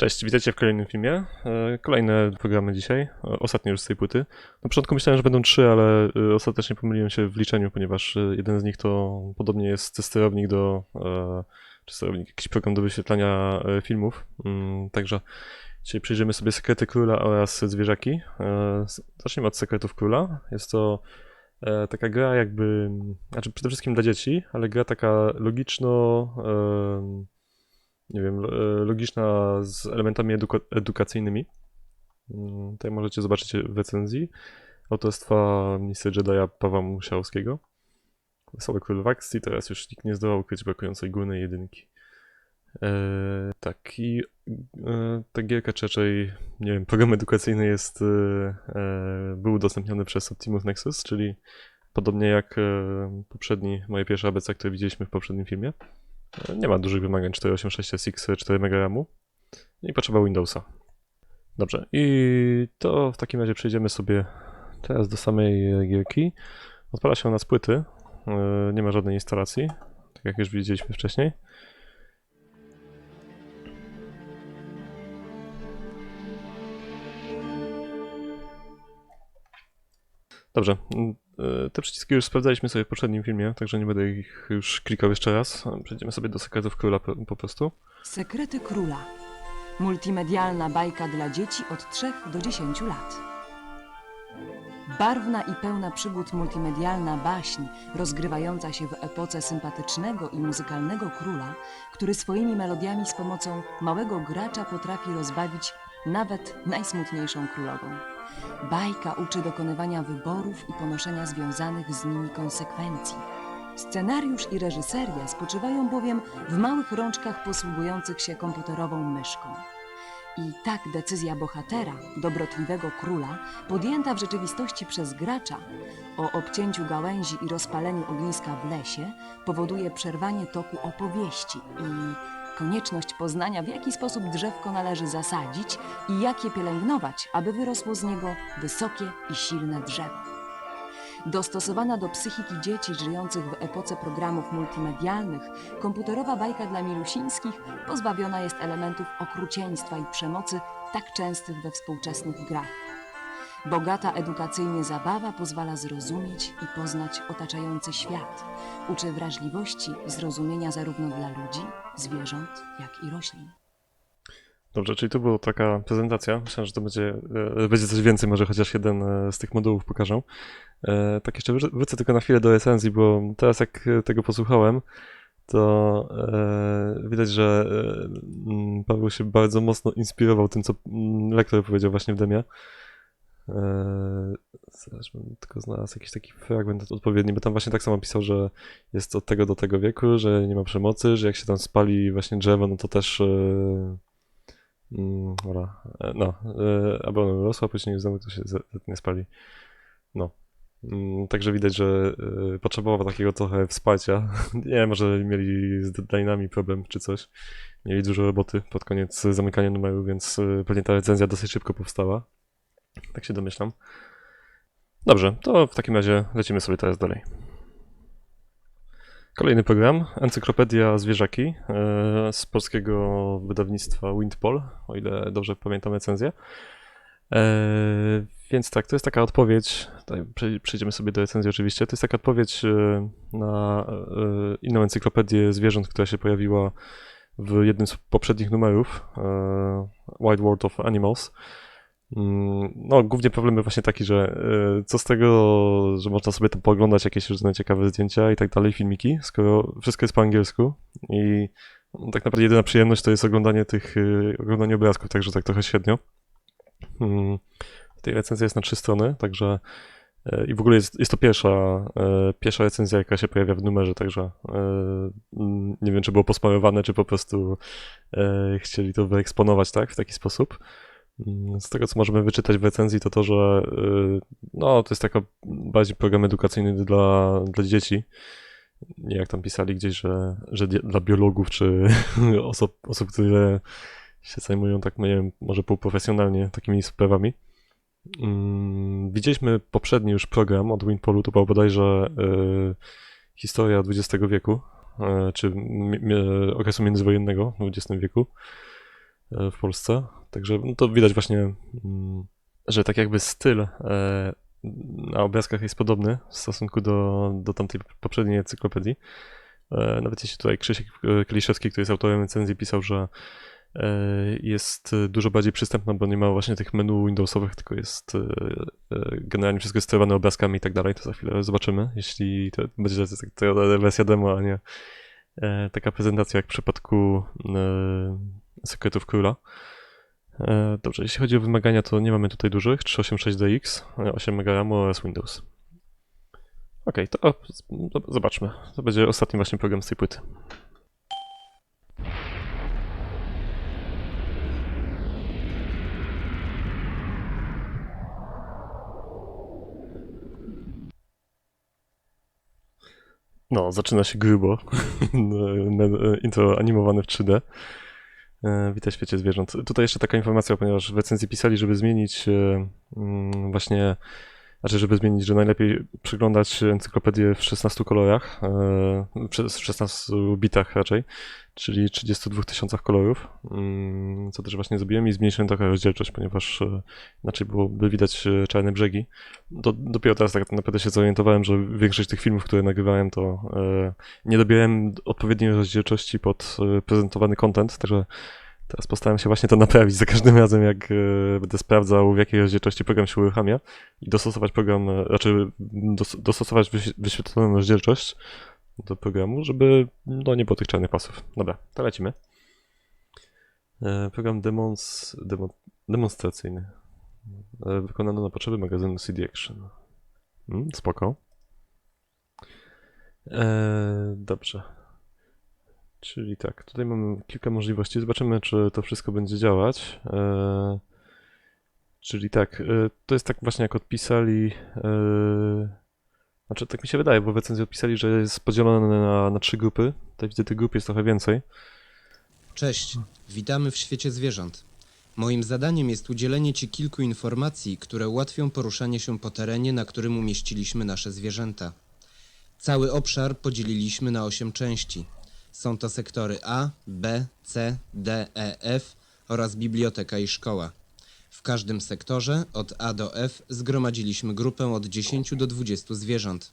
Cześć, witajcie w kolejnym filmie. E, Kolejne programy dzisiaj, e, ostatnie już z tej płyty. Na początku myślałem, że będą trzy, ale e, ostatecznie pomyliłem się w liczeniu, ponieważ jeden z nich to podobnie jest sterownik do, czy sterownik, jakiś program do wyświetlania filmów. Mm, Także dzisiaj przyjrzymy sobie Sekrety Króla oraz Zwierzaki. Zacznijmy od Sekretów Króla. Jest to taka gra jakby, znaczy przede wszystkim dla dzieci, ale gra taka logiczno... nie wiem, e, logiczna z elementami eduka- edukacyjnymi. Mm, Tutaj możecie zobaczyć w recenzji autorstwa ministra Jedi'a Pawła Musiałowskiego. Wesoły Król w akcji, teraz już nikt nie zdołał ukryć brakującej górnej jedynki. E, tak, i e, ta gierka, czy raczej, nie wiem, program edukacyjny jest, e, e, był udostępniony przez Optimus Nexus, czyli podobnie jak e, poprzedni, moje pierwsze ABC, które widzieliśmy w poprzednim filmie. Nie ma dużych wymagań 486 SX, 4 MB i potrzeba Windowsa. Dobrze, i to w takim razie przejdziemy sobie teraz do samej e, gierki. Odpala się ona z płyty, e, nie ma żadnej instalacji, tak jak już widzieliśmy wcześniej. Dobrze, te przyciski już sprawdzaliśmy sobie w poprzednim filmie, także nie będę ich już klikał jeszcze raz. Przejdziemy sobie do sekretów króla po, prostu. Sekrety Króla. Multimedialna bajka dla dzieci od 3 do 10 lat. Barwna i pełna przygód multimedialna baśń, rozgrywająca się w epoce sympatycznego i muzykalnego króla, który swoimi melodiami z pomocą małego gracza potrafi rozbawić nawet najsmutniejszą królową. Bajka uczy dokonywania wyborów i ponoszenia związanych z nimi konsekwencji. Scenariusz i reżyseria spoczywają bowiem w małych rączkach posługujących się komputerową myszką. I tak decyzja bohatera, dobrotliwego króla, podjęta w rzeczywistości przez gracza o obcięciu gałęzi i rozpaleniu ogniska w lesie, powoduje przerwanie toku opowieści i konieczność poznania, w jaki sposób drzewko należy zasadzić i jak je pielęgnować, aby wyrosło z niego wysokie i silne drzewo. Dostosowana do psychiki dzieci żyjących w epoce programów multimedialnych, komputerowa bajka dla milusińskich pozbawiona jest elementów okrucieństwa i przemocy tak częstych we współczesnych grach. Bogata edukacyjnie zabawa pozwala zrozumieć i poznać otaczający świat. Uczy wrażliwości i zrozumienia zarówno dla ludzi, zwierząt, jak i roślin. Dobrze, czyli to była taka prezentacja. Myślałem, że to będzie, e, będzie coś więcej, może chociaż jeden e, z tych modułów pokażę. E, tak jeszcze wró- wrócę tylko na chwilę do recenzji, bo teraz jak tego posłuchałem, to widać, że Paweł się bardzo mocno inspirował tym, co lektor powiedział właśnie w demie. E, zaraz bym tylko znalazł jakiś taki fragment odpowiedni, bo tam właśnie tak samo pisał, że jest od tego do tego wieku, że nie ma przemocy, że jak się tam spali właśnie drzewo, no to też e, Mm, dobra, e, no, e, aby ona rosła, później znowu to się nie spali. No. Mm, Także widać, że e, potrzebował takiego trochę wsparcia. Nie wiem, może mieli z deadline'ami problem czy coś. Mieli dużo roboty pod koniec zamykania numeru, więc pewnie ta recenzja dosyć szybko powstała. Tak się domyślam. Dobrze, to w takim razie lecimy sobie teraz dalej. Kolejny program, Encyklopedia Zwierzaki e, z polskiego wydawnictwa Windpol, o ile dobrze pamiętam recenzję. E, Więc tak, to jest taka odpowiedź, tutaj przej- przejdziemy sobie do recenzji oczywiście, to jest taka odpowiedź e, na inną encyklopedię zwierząt, która się pojawiła w jednym z poprzednich numerów, Wide World of Animals. Mm, No, głównie problem był właśnie taki, że e, co z tego, że można sobie tam pooglądać jakieś różne ciekawe zdjęcia i tak dalej, filmiki, skoro wszystko jest po angielsku i no, tak naprawdę jedyna przyjemność to jest oglądanie tych, e, oglądanie obrazków, także tak trochę średnio. Mm, tej recenzji jest na trzy strony, także e, i w ogóle jest, jest to pierwsza, pierwsza recenzja, jaka się pojawia w numerze, także nie wiem, czy było posmarowane, czy po prostu chcieli to wyeksponować, tak, w taki sposób. Mm, Z tego, co możemy wyczytać w recenzji, to to, że y, no, to jest taka bardziej program edukacyjny dla, dla dzieci. Nie jak tam pisali gdzieś, że, że dla biologów czy osób, osób, które się zajmują tak, no nie wiem, może półprofesjonalnie takimi sprawami. Mm, Widzieliśmy poprzedni już program od Winpolu, to była bodajże y, historia XX wieku, y, czy okresu międzywojennego w XX wieku. E, w Polsce. Także no to widać właśnie, mm, że tak jakby styl e, na obrazkach jest podobny w stosunku do, do tamtej poprzedniej encyklopedii. E, Nawet jeśli tutaj Krzysiek Kliszewski, który jest autorem recenzji, pisał, że jest dużo bardziej przystępna, bo nie ma właśnie tych menu Windowsowych, tylko jest generalnie wszystko sterowane obrazkami i tak dalej. To za chwilę zobaczymy, jeśli to będzie to, wersja demo, a nie taka prezentacja jak w przypadku Sekretów Króla. E, Dobrze, jeśli chodzi o wymagania, to nie mamy tutaj dużych. 386DX, e, 8 MB RAMu oraz Windows. Okej, to o, z- z- zobaczmy. To będzie ostatni właśnie program z tej płyty. No, zaczyna się grubo. Intro animowane w 3D. E, Witaj świecie zwierząt. Tutaj jeszcze taka informacja, ponieważ w recenzji pisali, żeby zmienić e, mm, właśnie, znaczy żeby zmienić, że najlepiej przeglądać encyklopedię w 16 kolorach, e, w 16 bitach raczej, czyli 32 tysiącach kolorów, mm, co też właśnie zrobiłem i zmniejszyłem trochę rozdzielczość, ponieważ e, inaczej byłoby widać e, czarne brzegi. Do, dopiero teraz tak naprawdę się zorientowałem, że większość tych filmów, które nagrywałem, to nie dobierałem odpowiedniej rozdzielczości pod prezentowany content, także teraz postaram się właśnie to naprawić za każdym razem, jak e, będę sprawdzał, w jakiej rozdzielczości program się uruchamia i dostosować program, e, raczej dos, dostosować wyś- wyświetloną rozdzielczość do programu, żeby no, nie było tych czarnych pasów. Dobra, to lecimy. E, Program demons, demo, demonstracyjny. E, Wykonano na potrzeby magazynu CD Action. Mm, spoko. E, dobrze. Czyli tak, tutaj mamy kilka możliwości. Zobaczymy, czy to wszystko będzie działać. E, czyli tak, e, to jest tak właśnie jak odpisali. E, znaczy, tak mi się wydaje, bo w recenzji odpisali, że jest podzielone na, na trzy grupy. Tutaj widzę, tych grup jest trochę więcej. Cześć, witamy w świecie zwierząt. Moim zadaniem jest udzielenie Ci kilku informacji, które ułatwią poruszanie się po terenie, na którym umieściliśmy nasze zwierzęta. Cały obszar podzieliliśmy na 8 części. Są to sektory A, B, C, D, E, F oraz biblioteka i szkoła. W każdym sektorze, od A do F, zgromadziliśmy grupę od 10 do 20 zwierząt.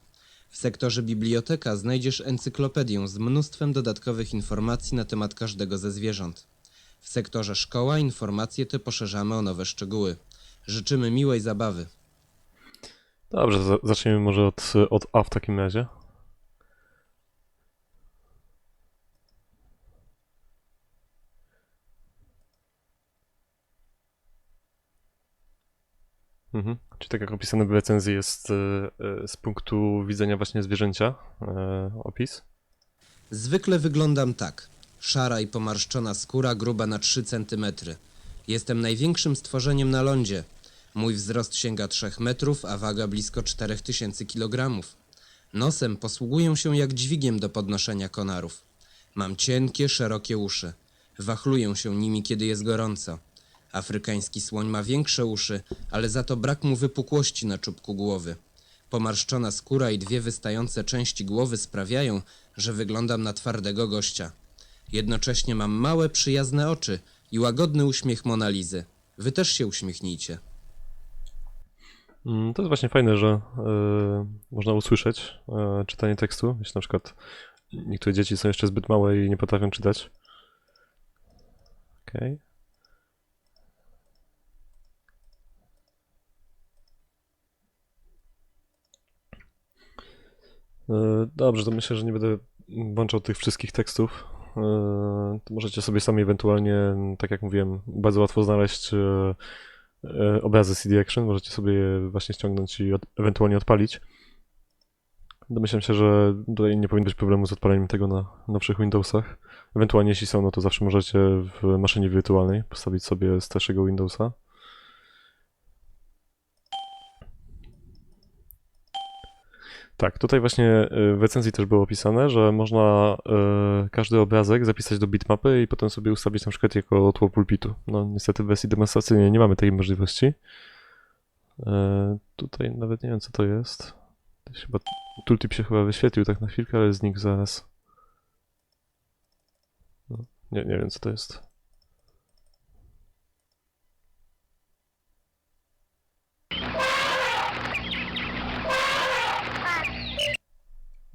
W sektorze biblioteka znajdziesz encyklopedię z mnóstwem dodatkowych informacji na temat każdego ze zwierząt. W sektorze szkoła informacje te poszerzamy o nowe szczegóły. Życzymy miłej zabawy. Dobrze, za- zaczniemy może od, od A w takim razie. Czyli tak jak opisane w recenzji jest e, e, z punktu widzenia właśnie zwierzęcia e, opis. Zwykle wyglądam tak. Szara i pomarszczona skóra gruba na 3 cm. Jestem największym stworzeniem na lądzie. Mój wzrost sięga 3 metrów, a waga blisko 4000 kg. Nosem posługuję się jak dźwigiem do podnoszenia konarów. Mam cienkie, szerokie uszy. Wachluję się nimi, kiedy jest gorąco. Afrykański słoń ma większe uszy, ale za to brak mu wypukłości na czubku głowy. Pomarszczona skóra i dwie wystające części głowy sprawiają, że wyglądam na twardego gościa. Jednocześnie mam małe, przyjazne oczy i łagodny uśmiech Monalizy. Wy też się uśmiechnijcie. Mm, To jest właśnie fajne, że e, można usłyszeć e, czytanie tekstu, jeśli na przykład niektóre dzieci są jeszcze zbyt małe i nie potrafią czytać. Okej. E, Dobrze, to myślę, że nie będę włączał tych wszystkich tekstów. E, możecie sobie sami ewentualnie, tak jak mówiłem, bardzo łatwo znaleźć e, e, obrazy CD Action, możecie sobie je właśnie ściągnąć i od, ewentualnie odpalić. Domyślam się, że tutaj nie powinno być problemu z odpaleniem tego na nowszych Windowsach. Ewentualnie jeśli są, no to zawsze możecie w maszynie wirtualnej postawić sobie starszego Windowsa. Tak, tutaj właśnie y, w recenzji też było opisane, że można y, każdy obrazek zapisać do bitmapy i potem sobie ustawić na przykład jako tło pulpitu. No niestety w wersji demonstracyjnej nie mamy tej możliwości. Y, tutaj nawet nie wiem co to jest. To chyba, tooltip się chyba wyświetlił tak na chwilkę, ale znikł zaraz. No, nie, nie wiem co to jest.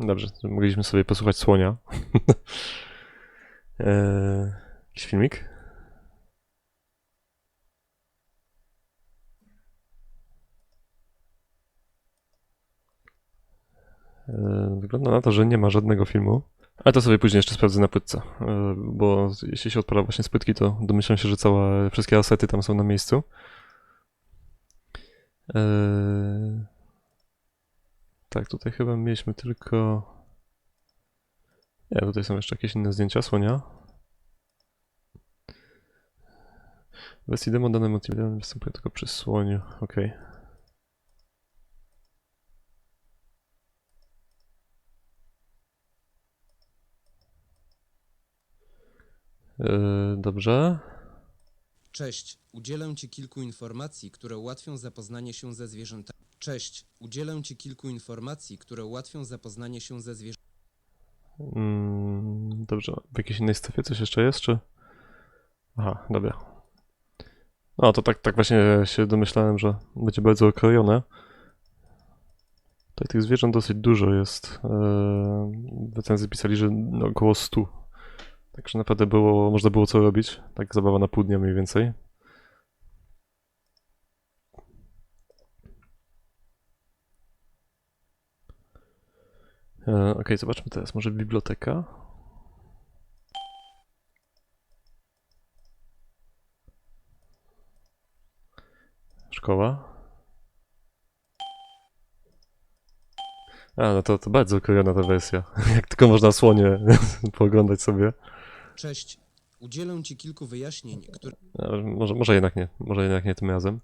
Dobrze, mogliśmy sobie posłuchać słonia. eee, jakiś filmik? Eee, Wygląda na to, że nie ma żadnego filmu. Ale to sobie później jeszcze sprawdzę na płytce. eee, Bo jeśli się odpala właśnie z płytki, to domyślam się, że całe, wszystkie asety tam są na miejscu. Eee, tak, tutaj chyba mieliśmy tylko. Nie, tutaj są jeszcze jakieś inne zdjęcia słonia. W wersji demo dane multimedialne występuje tylko przy słoniu. Okej. Yy, dobrze. Cześć, udzielę Ci kilku informacji, które ułatwią zapoznanie się ze zwierzętami. Cześć, udzielę Ci kilku informacji, które ułatwią zapoznanie się ze zwierzętami. Mm, dobrze. W jakiejś innej strefie coś jeszcze jest, czy? Aha, dobra. No, to tak, tak właśnie się domyślałem, że będzie bardzo okrojone. Tutaj tych zwierząt dosyć dużo jest. Eee, W recenzji pisali, że około 100. Także naprawdę było, można było co robić. Tak zabawa na pół dnia mniej więcej. E, Okej, zobaczmy teraz. Może biblioteka? Szkoła? A, no to, to bardzo okrojona ta wersja. Jak tylko można słonie pooglądać sobie. Cześć, udzielę Ci kilku wyjaśnień, które. A, Może, może jednak nie, może jednak nie tym razem.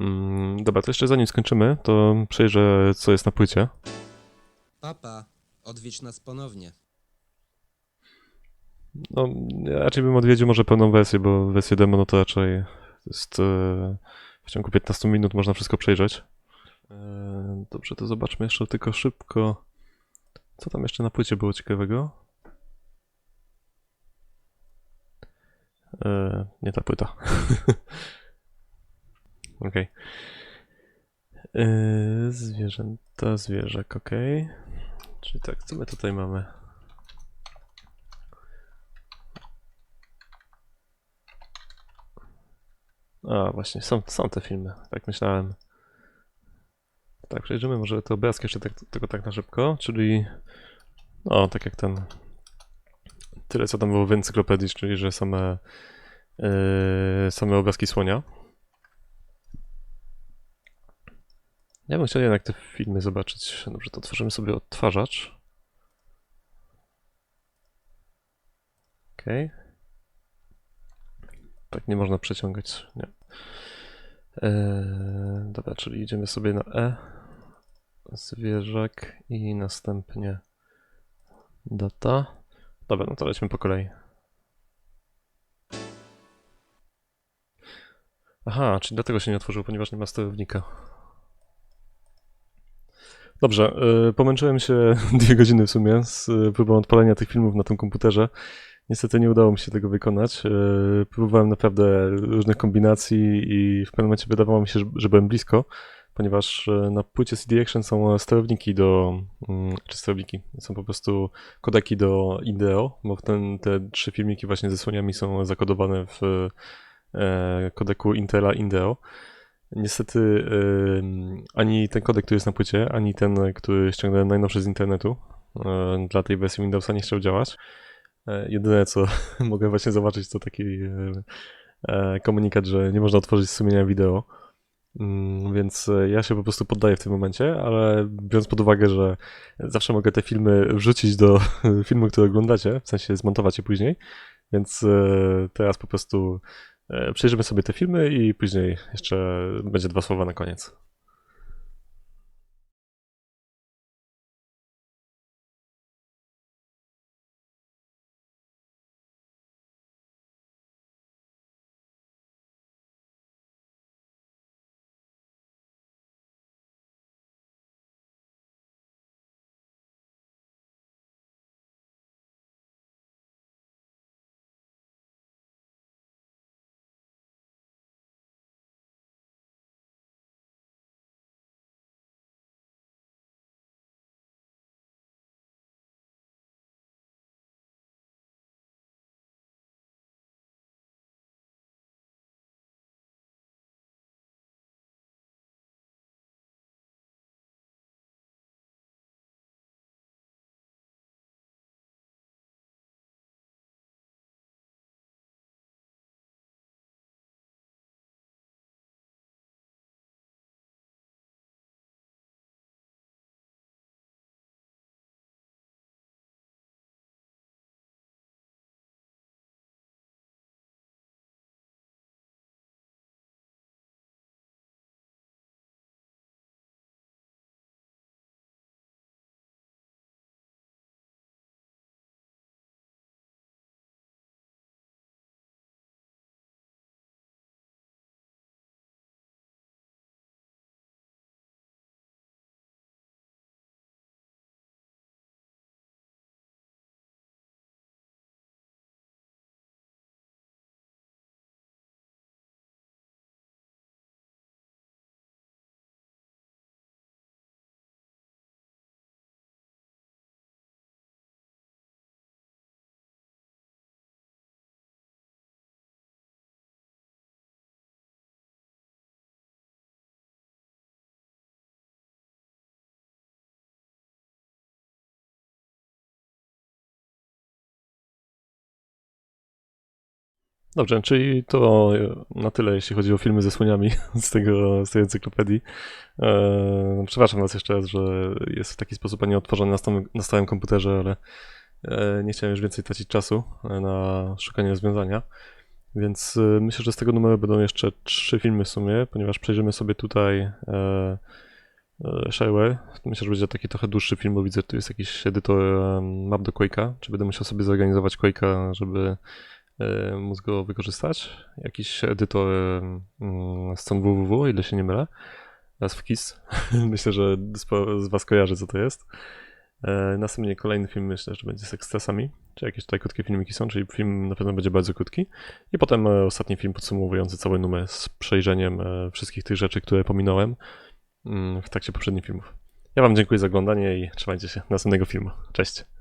Mm, dobra, to jeszcze zanim skończymy, to przejrzę, co jest na płycie. Papa, odwiedź nas ponownie. No, ja raczej bym odwiedził może pełną wersję, bo wersję demo no to raczej jest e, w ciągu 15 minut można wszystko przejrzeć. E, dobrze, to zobaczmy jeszcze tylko szybko, co tam jeszcze na płycie było ciekawego. E, nie ta płyta. Okej. E, Zwierzęta, zwierzak, okej. Czyli tak, co my tutaj mamy? A, właśnie, są, są te filmy, tak myślałem. Tak, przejrzymy może te obrazki jeszcze tak, tylko tak na szybko, czyli no, tak jak ten tyle co tam było w encyklopedii, czyli że same yy, same obrazki słonia. Ja bym chciał jednak te filmy zobaczyć. Dobrze, to otworzymy sobie odtwarzacz. Okej. Tak nie można przeciągać, nie. Eee, dobra, czyli idziemy sobie na E, zwierzak i następnie data. Dobra, no to lećmy po kolei. Aha, czyli dlatego się nie otworzył, ponieważ nie ma sterownika. Dobrze, yy, pomęczyłem się dwie godziny w sumie z y, próbą odpalenia tych filmów na tym komputerze. Niestety nie udało mi się tego wykonać. Yy, Próbowałem naprawdę różnych kombinacji i w pewnym momencie wydawało mi się, że, byłem blisko, ponieważ na płycie CD Action są sterowniki do, mm, czy sterowniki, są po prostu kodeki do IDEO, bo ten, te trzy filmiki właśnie ze słoniami są zakodowane w kodeku Intela IDEO. Niestety ani ten kodek, który jest na płycie, ani ten, który ściągnąłem najnowszy z internetu e, dla tej wersji Windowsa nie chciał działać. E, Jedyne co mogę właśnie zobaczyć to taki e, komunikat, że nie można otworzyć sumienia wideo. Mm, Więc ja się po prostu poddaję w tym momencie, ale biorąc pod uwagę, że zawsze mogę te filmy wrzucić do filmu, który oglądacie, w sensie zmontować je później, więc teraz po prostu przejrzymy sobie te filmy i później jeszcze będzie dwa słowa na koniec. Dobrze, czyli to na tyle, jeśli chodzi o filmy ze słoniami z, tego, z tej encyklopedii. E, przepraszam Was jeszcze raz, że jest w taki sposób, a nie odtworzony na stałym, na stałym komputerze, ale e, nie chciałem już więcej tracić czasu e, na szukanie rozwiązania. Więc e, myślę, że z tego numeru będą jeszcze trzy filmy w sumie, ponieważ przejrzymy sobie tutaj e, e. Myślę, że będzie taki trochę dłuższy film, bo widzę, że tu jest jakiś edytor e, map do Quake'a. Czy będę musiał sobie zorganizować Quake'a, żeby e, móc go wykorzystać. Jakiś edytor e, mm, stron www, ile się nie mylę. Teraz w KISS. myślę, że sporo z Was kojarzy, co to jest. E, Następnie kolejny film myślę, że będzie z ekstrasami, czy jakieś tutaj krótkie filmiki są, czyli film na pewno będzie bardzo krótki. I potem e, ostatni film podsumowujący cały numer z przejrzeniem e, wszystkich tych rzeczy, które pominąłem mm, w trakcie poprzednich filmów. Ja Wam dziękuję za oglądanie i trzymajcie się. Następnego filmu. Cześć.